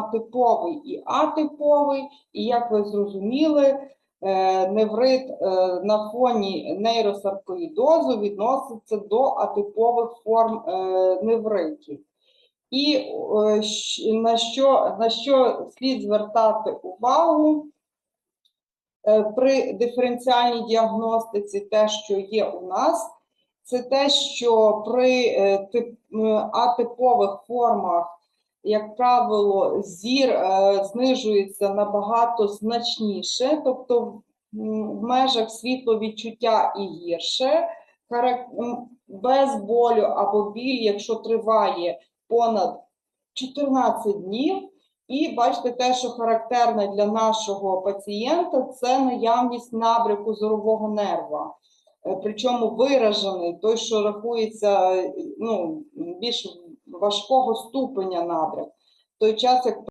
типовий і атиповий, і як ви зрозуміли, е, неврит е, на фоні нейросаркоїдозу відноситься до атипових форм е, невритів. І на що, на що слід звертати увагу при диференціальній діагностиці, те, що є у нас, це те, що при тип, атипових формах, як правило, зір е, знижується набагато значніше, тобто в межах світловідчуття і гірше, без болю або біль, якщо триває понад 14 днів. І бачите, те, що характерне для нашого пацієнта, це наявність набряку зорового нерва. Е, Причому виражений, той, що рахується е, ну, більш важкого ступеня набряк. В той час, як